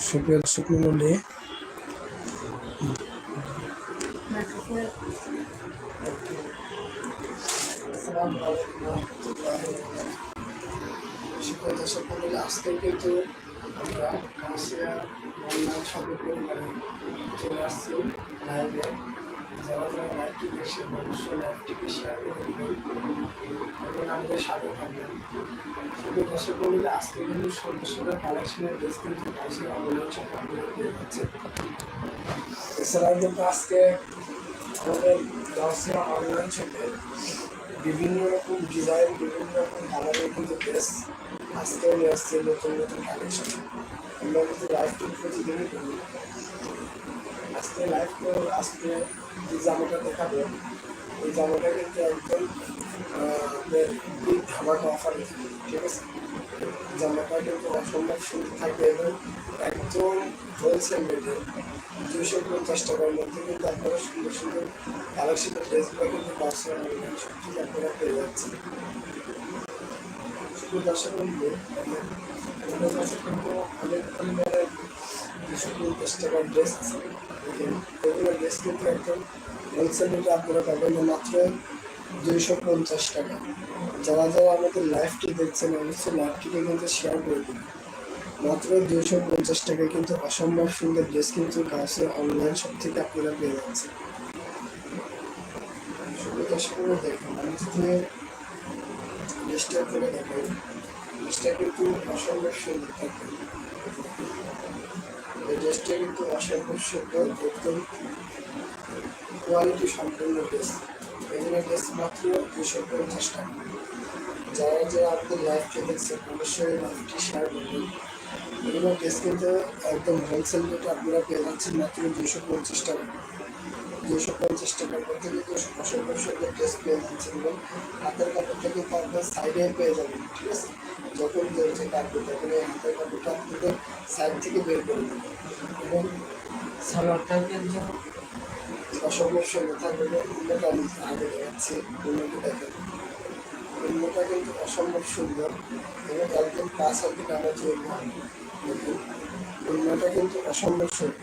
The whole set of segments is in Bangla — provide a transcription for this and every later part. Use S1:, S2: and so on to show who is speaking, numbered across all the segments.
S1: সুপ্রিয় দর্শক মন্ডলী আজকে কিন্তু আমরা চলে আসছি লাইভে আজকে কিন্তু সুন্দর সুন্দর কালেকশনের ড্রেস কিন্তু কিন্তু আজকে আমাদের বিভিন্ন রকম ডিজাইন বিভিন্ন রকম কালারের কিন্তু ড্রেস আজকে নিয়ে আসছে নতুন নতুন কালেকশন আমরা কিন্তু লাইভ প্রতিদিনই করি আজকে লাইভ করে আজকে যে জামাটা দেখাবো ওই জামাটা কিন্তু একদম ধামাকা অফারে ঠিক আছে? জামাটা কিন্তু অসম্ভব সুন্দর থাকবে এবং একদম হোলসেল রেটে দুশো পঞ্চাশ টাকার মধ্যে কিন্তু আপনারা সুন্দর সুন্দর কালেকশনের ড্রেসগুলো কিন্তু সব থেকে আপনারা পেয়ে যাচ্ছেন। শুধু দর্শক বন্ধু আমাদের কাছে কিন্তু অনেক পরিমাণের দুশো পঞ্চাশ টাকার ড্রেস আছে। দেখেন, এগুলো ড্রেস কিন্তু একদম হোলসেল রেটে আপনারা পাবেন মাত্র দুইশো পঞ্চাশ টাকা যারা যারা আমাদের লাইভটি দেখছেন অবশ্যই লাইভটিকে কিন্তু শেয়ার করে দিন মাত্র দুইশো পঞ্চাশ টাকায় কিন্তু অসম্ভব সুন্দর ড্রেস কিন্তু গাছের অনলাইন সব থেকে আপনারা পেয়ে যাচ্ছেন দেখুন আমি যদি ড্রেসটা করে ড্রেসটা কিন্তু অসম্ভব সুন্দর থাকবে কিন্তু অসম্ভব সুন্দর, একদম কোয়ালিটি সম্পূর্ণ ড্রেস এগুলো ড্রেস মাত্র দুশো পঞ্চাশ টাকা। যারা যারা আপনাদের লাইফকে দেখছেন, অবশ্যই লাইফটি শেয়ার করবেন। এগুলো ড্রেস কিন্তু একদম হোলসেল রেটে আপনারা পেয়ে যাচ্ছেন মাত্র দুশো পঞ্চাশ টাকা। দুশো পঞ্চাশ টাকার মধ্যে কিন্তু অসম্ভব সুন্দর ড্রেস পেয়ে যাচ্ছেন এবং হাতের কাপড়টা কিন্তু আপনার সাইডে পেয়ে যাবেন, ঠিক আছে? যখন দরজে কাটবে তখন এই হাতের কাপড়টা আপনাদের সাইড থেকে বের করে দেবেন এবং সালোয়ারটা কিন্তু অসম্ভব সুন্দর থাকবে অন্যটা আমি আগে দেখাচ্ছি অন্যটা দেখেন অন্যটা কিন্তু অসম্ভব সুন্দর। এবং একদম পাঁচ হাতে নামা চলবে অন্যটা কিন্তু অসম্ভব সুন্দর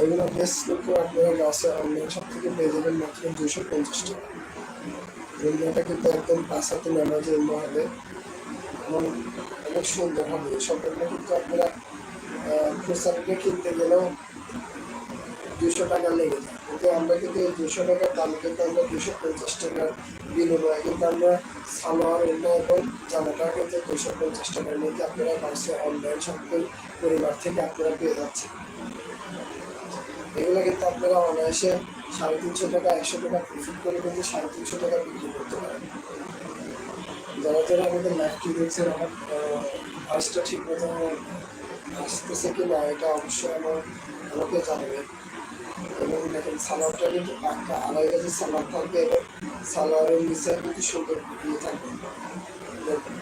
S1: এগুলো বেশ কিন্তু আপনারা লসে অনলাইন সব থেকে পেয়ে যাবেন মাত্র দুশো পঞ্চাশ টাকা। অন্যটা কিন্তু একদম পাঁচ হাতে নামা জন্য হবে এবং অনেক সুন্দর হবে। সম্পূর্ণ কিন্তু আপনারা খুচরাটা কিনতে গেলেও দুশো টাকা লেগে যায়। কিন্তু আমরা কিন্তু এই দুশো টাকার দাম কিন্তু আমরা দুশো পঞ্চাশ টাকার বিনিময়ে কিন্তু আমরা সালোয়ার অন্য এবং জামাটা কিন্তু দুশো পঞ্চাশ টাকার মধ্যে আপনারা পাশে অনলাইন সকল পরিবার থেকে আপনারা পেয়ে যাচ্ছেন। এগুলো কিন্তু আপনারা অনায়াসে সাড়ে তিনশো টাকা, একশো টাকা প্রফিট করে কিন্তু সাড়ে তিনশো টাকা বিক্রি করতে পারেন। যারা যারা আমাদের লাইফটি দেখছেন আমার ভয়েসটা ঠিক মতো আসতেছে কি না এটা অবশ্যই আমার আমাকে জানাবেন। এবং দেখেন, সালোয়ারটা কিন্তু পাক্কা, আড়াই কেজি সালোয়ার থাকবে এবং সালোয়ারের নিচে কিন্তু সুন্দর ইয়ে থাকবে।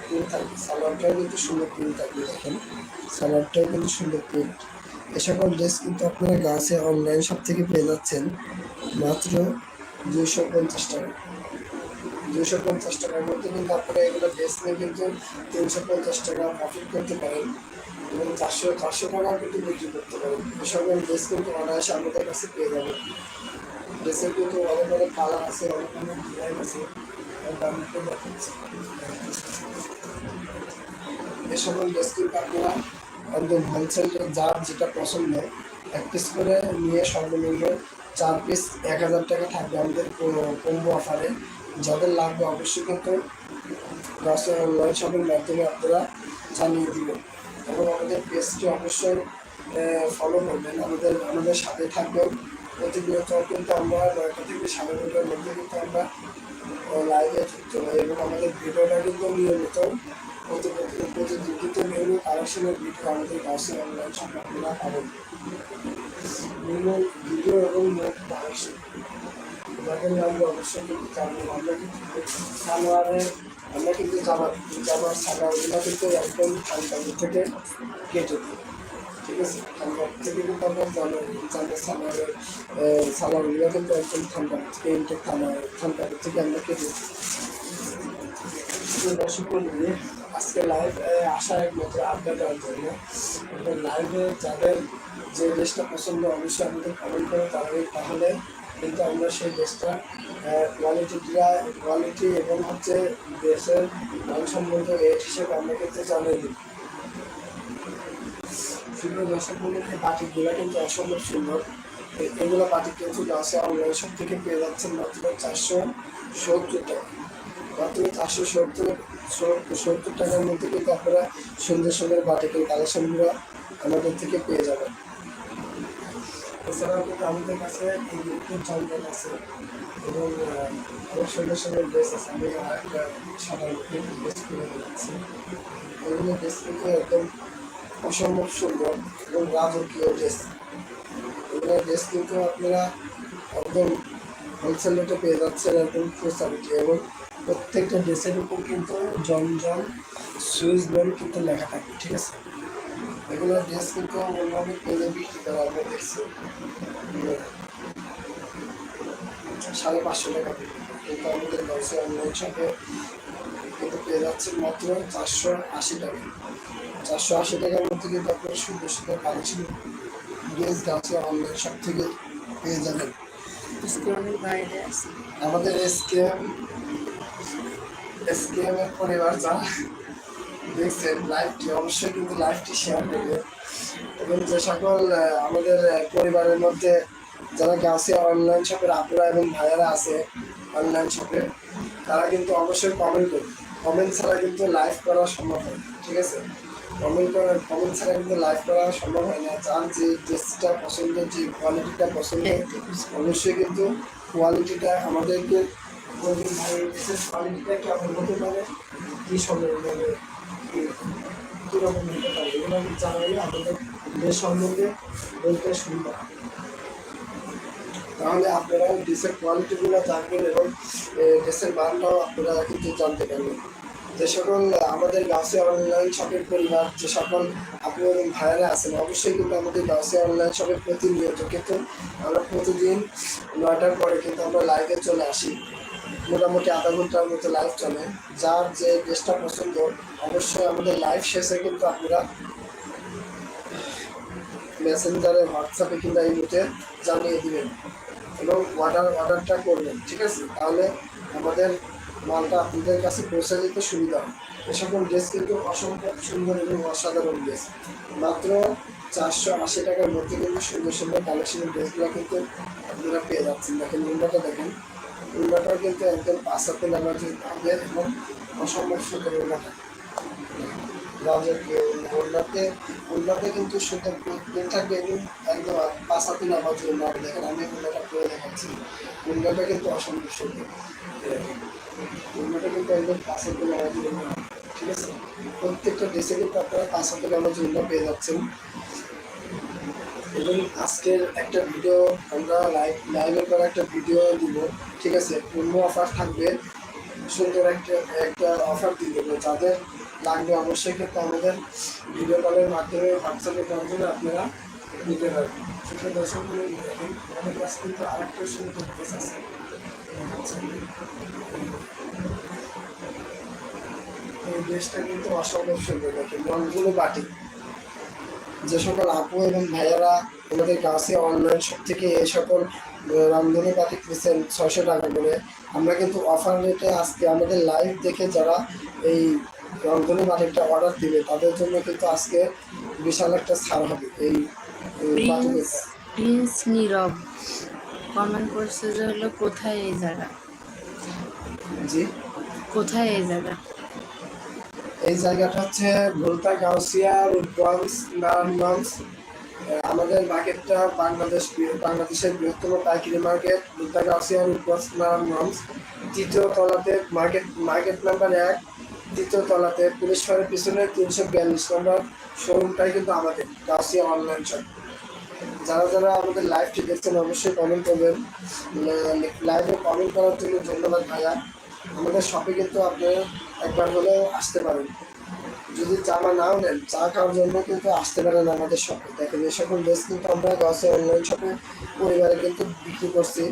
S1: প্রিন্ট থাকবে, সালোয়ারটাও কিন্তু সুন্দর প্রিন্ট থাকবে, দেখেন। সালোয়ারটাও কিন্তু সুন্দর প্রিন্ট এ সকল ড্রেস কিন্তু আপনারা গাছে অনলাইন সব থেকে পেয়ে যাচ্ছেন, মাত্র দুইশো পঞ্চাশ টাকা। দুইশো পঞ্চাশ টাকার মধ্যে কিন্তু আপনারা এগুলো নিয়ে কিন্তু তিনশো পঞ্চাশ টাকা প্রফিট করতে পারেন এবং চারশো চারশো টাকা কিন্তু বিক্রি করতে পারেন। সকল ড্রেস কিন্তু অনায়াসে আমাদের কাছে পেয়ে যাবেন ড্রেসের কিন্তু অনেক অনেক কালার আছে, অনেক অনেক ডিজাইন আছে আমি একটু এ সকল ড্রেস কিন্তু আপনারা একদম হোলসেল যার যেটা পছন্দ, এক পিস করে নিয়ে সর্বনিম্ন চার পিস এক হাজার টাকা থাকবে আমাদের কম্বো অফারে যাদের লাগবে অবশ্যই কিন্তু অনলাইন শপের মাধ্যমে আপনারা জানিয়ে দিবেন। এবং আমাদের পেজটি অবশ্যই ফলো করবেন। আমাদের আমাদের সাথে থাকবেন। প্রতিনিয়ত কিন্তু আমরা, নয়টা থেকে সাড়ে নটার মধ্যে কিন্তু আমরা লাইভে যুক্ত হই এবং আমাদের ভিডিওটা কিন্তু নিয়মিত প্রতি- প্রতিদিন কিন্তু নিয়মিত ভিডিও আমাদের কাছে অনলাইন শপ আপনারা ভিডিও এবং যাদের লাগবে অবশ্যই কিন্তু জানব আমরা কিন্তু সালোয়ারের আমরা কিন্তু জামা জামার সালোয়ারগুলো কিন্তু একদম হালকা থেকে কেটে দিই ঠিক আছে? ঠান্ডা থেকে কিন্তু আমরা জানো জামার সালোয়ারের সালোয়ারগুলো কিন্তু একদম ঠান্ডা থেকে ইনটেক ঠান্ডা থেকে আমরা কেটে দিই দর্শক বন্ধু আজকে লাইভ আসার একমাত্র আড্ডা দেওয়ার জন্য লাইভে যাদের যে ড্রেসটা পছন্দ, অবশ্যই আমাদের কমেন্ট করে তাহলে তাহলে কিন্তু আমরা সেই ড্রেসটা কোয়ালিটিটা কোয়ালিটি এবং হচ্ছে ড্রেসের মানসম্মত রেট হিসেবে আমরা কিন্তু জানিয়ে দিই। সুন্দর দর্শক বাটিকগুলো কিন্তু অসম্ভব সুন্দর। এগুলো বাটিক কিন্তু দশে অনলাইন সব থেকে পেয়ে যাচ্ছেন মাত্র চারশো সত্তর টাকা। মাত্র চারশো সত্তর সত্তর টাকার মধ্যে কিন্তু আপনারা সুন্দর সুন্দর বাটিকের কালেকশনগুলো আমাদের থেকে পেয়ে যাবেন। এছাড়াও আমাদের কাছে আছে। এবং সুন্দর সুন্দর ড্রেস আছে। আমি একটা ড্রেস এগুলো ড্রেস একদম অসম্ভব সুন্দর এবং রাজকীয় ড্রেস এগুলো ড্রেস কিন্তু আপনারা একদম হোলসেল রেটে পেয়ে যাচ্ছেন একদম কোয়ালিটি এবং প্রত্যেকটা ড্রেসের উপর কিন্তু জমজম সুইচ বোর্ড কিন্তু লেখা থাকে ঠিক আছে? এগুলো ড্রেস কিন্তু অন্যভাবে পেজে বিক্রি করা আমরা দেখছি। সাড়ে পাঁচশো টাকা। কিন্তু আমাদের ব্যবসা অনলাইন শপে কিন্তু পেয়ে যাচ্ছে মাত্র চারশো আশি টাকা। চারশো আশি টাকার মধ্যে কিন্তু আপনারা সুন্দর সুন্দর কালেকশন ড্রেস গাছে অনলাইন শপ থেকে পেয়ে যাবেন। আমাদের এসকেএম এসকেএম এর পরিবার যারা দেখছেন লাইভটি অবশ্যই কিন্তু লাইভটি শেয়ার করবে। এবং যে সকল আমাদের পরিবারের মধ্যে যারা গাছে অনলাইন শপের আপুরা এবং ভাইয়ারা আছে অনলাইন শপে তারা কিন্তু অবশ্যই কমেন্ট করবে। কমেন্ট ছাড়া কিন্তু লাইভ করা সম্ভব হয় ঠিক আছে? কমেন্ট করা কমেন্ট ছাড়া কিন্তু লাইভ করা সম্ভব হয় না। যার যে টেস্টটা পছন্দ, যে কোয়ালিটিটা পছন্দ, অবশ্যই কিন্তু কোয়ালিটিটা আমাদেরকে কোয়ালিটিটা কেমন হতে পারে? কী সম্বন্ধে হবে কীরকম হতে সম্বন্ধে বলতে সুবিধা তাহলে আপনারা ড্রেসের কোয়ালিটিগুলো জানবেন এবং ড্রেসের মানটাও আপনারা কিন্তু জানতে পারবেন। যে সকল আমাদের গাছে অনলাইন শপের পরিবার, যে সকল আপনি এবং ভাইয়েরা আছেন, অবশ্যই কিন্তু আমাদের গাছে অনলাইন শপের প্রতিনিয়ত কিন্তু আমরা প্রতিদিন নয়টার পরে কিন্তু আমরা লাইভে চলে আসি। মোটামুটি আধা ঘণ্টার মতো লাইভ চলে। যার যে ড্রেসটা পছন্দ, অবশ্যই আমাদের লাইভ শেষে কিন্তু আপনারা মেসেঞ্জারে হোয়াটসঅ্যাপে কিংবা এই মুহূর্তে জানিয়ে দিবেন এবং অর্ডার অর্ডারটা করবেন, ঠিক আছে? তাহলে আমাদের মালটা আপনাদের কাছে পৌঁছে দিতে সুবিধা হয় এ সকল ড্রেস কিন্তু অসম্ভব সুন্দর এবং অসাধারণ ড্রেস মাত্র চারশো আশি টাকার মধ্যে কিন্তু সুন্দর সুন্দর কালেকশনের ড্রেসগুলো কিন্তু আপনারা পেয়ে যাচ্ছেন। দেখেন নম্বরটা দেখেন। উন্ডাটাও কিন্তু একদম পাঁচাতে নামাজের হবে এবং উন্নতে কিন্তু একদম পাশাতে করে কিন্তু কিন্তু পাশাতে ঠিক আছে? প্রত্যেকটা দেশে কিন্তু আপনারা পাশাতে নামাজ পেয়ে যাচ্ছেন। এবং আজকের একটা ভিডিও আমরা লাইভ লাইভের পর একটা ভিডিও দিব, ঠিক আছে? পূর্ণ অফার থাকবে, সুন্দর একটা একটা অফার দিয়ে দেবো। যাদের লাগবে অবশ্যই কিন্তু আমাদের ভিডিও কলের মাধ্যমে হোয়াটসঅ্যাপের মাধ্যমে আপনারা নিতে পারবেন। সেটা দর্শক, আমাদের কাছে কিন্তু আরেকটা সুন্দর আছে। এই ড্রেসটা কিন্তু অসম্ভব সুন্দর দেখেন রঙগুলো বাটি যে সকল আপু এবং ভাইয়ারা আমাদের কাছে অনলাইন সব থেকে এই সকল রামধনু পাতি কিনছেন ছয়শো টাকা করে। আমরা কিন্তু অফার রেটে আজকে আমাদের লাইভ দেখে যারা এই রংধনু বাটিকটা অর্ডার দিবে তাদের জন্য কিন্তু আজকে বিশাল একটা ছাড় হবে এই
S2: প্রিন্স নীরব কমেন্ট করছে যে হলো কোথায় এই জায়গা?
S1: জি?
S2: কোথায় এই জায়গা?
S1: এই জায়গাটা হচ্ছে ভুলতা গাউসিয়া, রূপগঞ্জ, নারায়ণগঞ্জ। আমাদের মার্কেটটা বাংলাদেশ বাংলাদেশের বৃহত্তম পাইকারি মার্কেট ভুলতা গাউসিয়া, রূপগঞ্জ, নারায়ণগঞ্জ। তৃতীয় তলাতে মার্কেট মার্কেট নাম্বার এক, তৃতীয় তলাতে পুলিশ ফাঁড়ের পিছনে তিনশো বিয়াল্লিশ নম্বর। শোরুমটাই কিন্তু আমাদের, গাউসিয়া অনলাইন শপ। যারা যারা আমাদের লাইভটি দেখছেন, অবশ্যই কমেন্ট করবেন। লাইভে কমেন্ট করার জন্য ধন্যবাদ ভাইয়া। আমাদের শপে কিন্তু আপনি একবার হলেও আসতে পারেন। যদি জামা নাও নেন, চা খাওয়ার জন্য কিন্তু আসতে পারেন আমাদের শপে দেখেন, এই সকল ড্রেস কিন্তু আমরা গাছে অনলাইন শপে পরিবারে কিন্তু বিক্রি করছি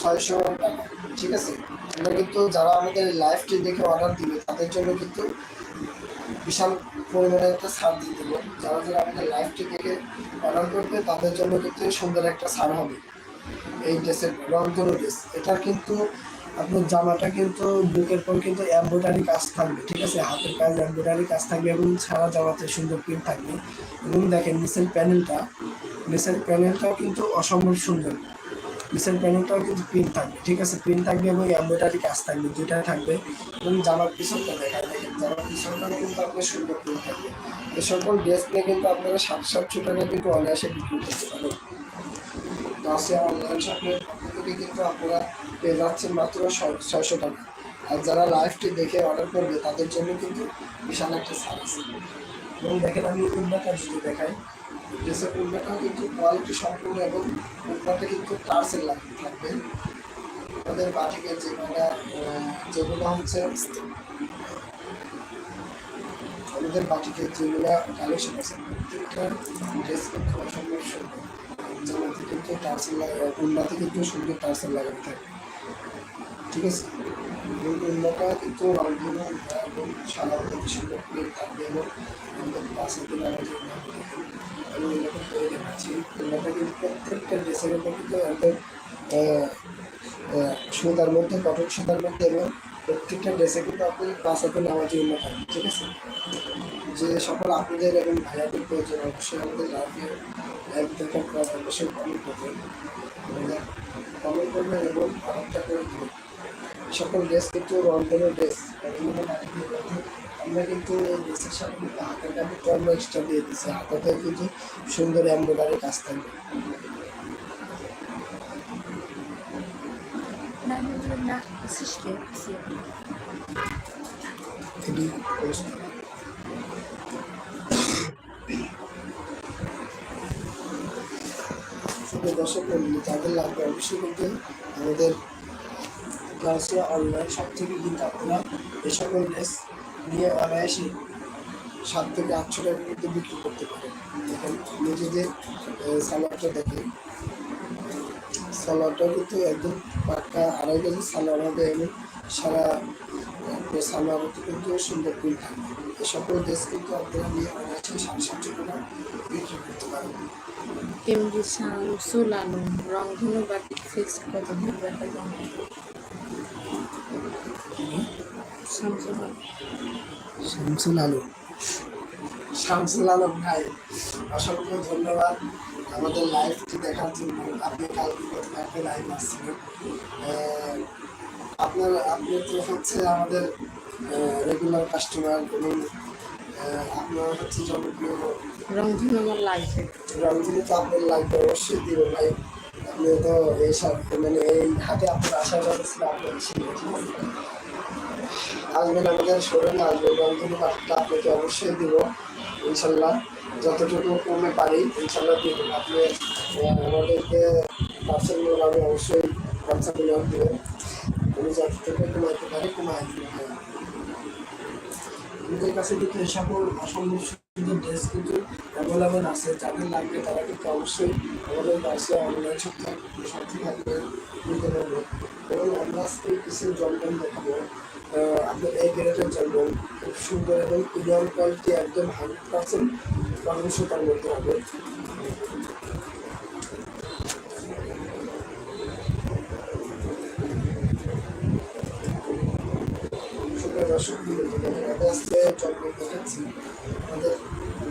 S1: ছয়শো টাকা, ঠিক আছে? আমরা কিন্তু যারা আমাদের লাইফটি দেখে অর্ডার দিবে, তাদের জন্য কিন্তু বিশাল পরিমাণে একটা ছাড় দিয়ে দেবো। যারা যারা আমাদের লাইফটি দেখে অর্ডার করবে, তাদের জন্য কিন্তু সুন্দর একটা ছাড় হবে। এই ড্রেসের রং ধরো ড্রেস এটার কিন্তু আপনার জামাটা কিন্তু বুকের পর কিন্তু এমব্রয়ডারি কাজ থাকবে, ঠিক আছে? হাতের কাজ এমব্রয়ডারি কাজ থাকবে এবং সারা জামাতে সুন্দর প্রিন্ট থাকবে। এবং দেখেন, নিচের প্যানেলটা নিচের প্যানেলটাও কিন্তু অসম্ভব সুন্দর। নিচের প্যানেলটাও কিন্তু প্রিন্ট থাকবে, ঠিক আছে? প্রিন্ট থাকবে এবং এমব্রয়ডারি কাজ থাকবে দুটা থাকবে। এবং জামার পিছনটা দেখায় দেখেন, জামার পিছনটাও কিন্তু আপনার সুন্দর প্রিন্ট থাকবে। এই সকল ড্রেস নিয়ে কিন্তু আপনারা সাত সাতশো টাকা কিন্তু অনায়াসে বিক্রি করতে পারেন দশে অনলাইন শপের থেকে কিন্তু আপনারা পেয়ে যাচ্ছেন মাত্র ছয়- ছয়শো টাকা। আর যারা লাইভটি দেখে অর্ডার করবে, তাদের জন্য কিন্তু বিশাল একটা আছে এবং দেখেন আমি উন্নতা যদি দেখাই। ড্রেসের উন্নতা কিন্তু কোয়ালিটি সম্পূর্ণ এবং উন্নতা কিন্তু টার্সের লাগবে থাকবে। আমাদের বাটিকের যে কটা যেগুলো হচ্ছে, আমাদের বাটিকের যেগুলো কালেকশন আছে ড্রেস কিন্তু অসম্ভব সুন্দর জামাতে কিন্তু টার্সেল উন্নতে কিন্তু সুন্দর টার্সেল লাগানো থাকে ঠিক আছে এবং উন্নতা কিন্তু রংধনু এবং মধ্যে সুন্দর প্লেট থাকবে এবং আমাদের পাশে দিন আমাদের আমি এরকম করে দেখাচ্ছি উন্নতা কিন্তু প্রত্যেকটা ড্রেসের মধ্যে কিন্তু আহ, সুতার মধ্যে কটন সুতার মধ্যে এবং প্রত্যেকটা ড্রেসে কিন্তু আপনি পাঁচ হাতে নামাজি উন্নত থাকবে ঠিক আছে যে সকল আপনাদের এবং ভাইয়াদের প্রয়োজন অবশ্যই আমাদের লাইভে লাইভ দেখার পর অবশ্যই কমেন্ট করবেন কমেন্ট করবেন এবং আরেকটা করে সকল ড্রেস কিন্তু রন্ধনের ড্রেস আমরা কিন্তু এই ড্রেসের সাথে কিন্তু হাতের কাপড়টা আমরা এক্সট্রা দিয়ে দিচ্ছি হাতাতে কিন্তু সুন্দর এমব্রয়ডারি কাজ থাকবে
S2: না
S1: দর্শক মন্ডলী, যাদের লাগবে অবশ্যই কিন্তু আমাদের ক্লাসে অনলাইন সব থেকে কিন্তু আপনারা এই সকল ড্রেস নিয়ে অনায়াসে সাত থেকে আটশো টাকার মধ্যে বিক্রি করতে পারেন। দেখেন আমি যদি সালোয়ারটা দেখি সালোয়ারটা কিন্তু একদম পাক্কা আড়াই কেজি সালোয়ার হবে এবং সারা সালোয়ার কিন্তু সুন্দর প্রিন্ট থাকবে। এই সকল ড্রেস কিন্তু আপনারা নিয়ে অনায়াসে সাড়ে সাতশো টাকা বিক্রি করতে পারেন
S2: এমডি শামসুল আলম, রংধনু বাটিক ফিক্স কত দেখা শামসুল আলম।
S1: শামসুল আলম ভাই, অসংখ্য ধন্যবাদ। আমাদের লাইভটি দেখার জন্য। আপনি কালকে গতকালকে লাইভ আসছিলেন। আপনার আপনি তো হচ্ছে আমাদের রেগুলার কাস্টমার এবং আপনার হচ্ছে জনপ্রিয়
S2: রংধনু আমার লাগবে
S1: রংধনু তো আপনার লাগবে অবশ্যই দিব ভাই। আপনি তো এই সব মানে এই হাতে আপনার আসার কথা ছিল আপনার আসবেন আমাদের শোরুমে আসবেন রংধনু পাঠটা আপনাকে অবশ্যই দিব, ইনশাল্লাহ। যতটুকু কমে পারি, ইনশাল্লাহ দেবো। আপনি আমাদেরকে পার্সেল আমি অবশ্যই হোয়াটসঅ্যাপে নোট দেবেন। আমি যতটুকু কমাইতে পারি, কমাই দিব ভাই। আমাদের কাছে কিন্তু এই সকল অসম্ভব সুন্দর ড্রেস কিন্তু অ্যাভেলেবেল আছে। যাদের লাগবে তারা কিন্তু অবশ্যই আমাদের কাছে অনলাইন সব সব থাকবে নিতে পারবে। এবং আমরা আজকে কিছু জলপান দেখাবো। আপনার এই গ্রেডের জলপান খুব সুন্দর এবং প্রিমিয়াম কোয়ালিটি একদম হান্ড্রেড পার্সেন্ট কর্মসূতার মধ্যে হবে। সুন্দর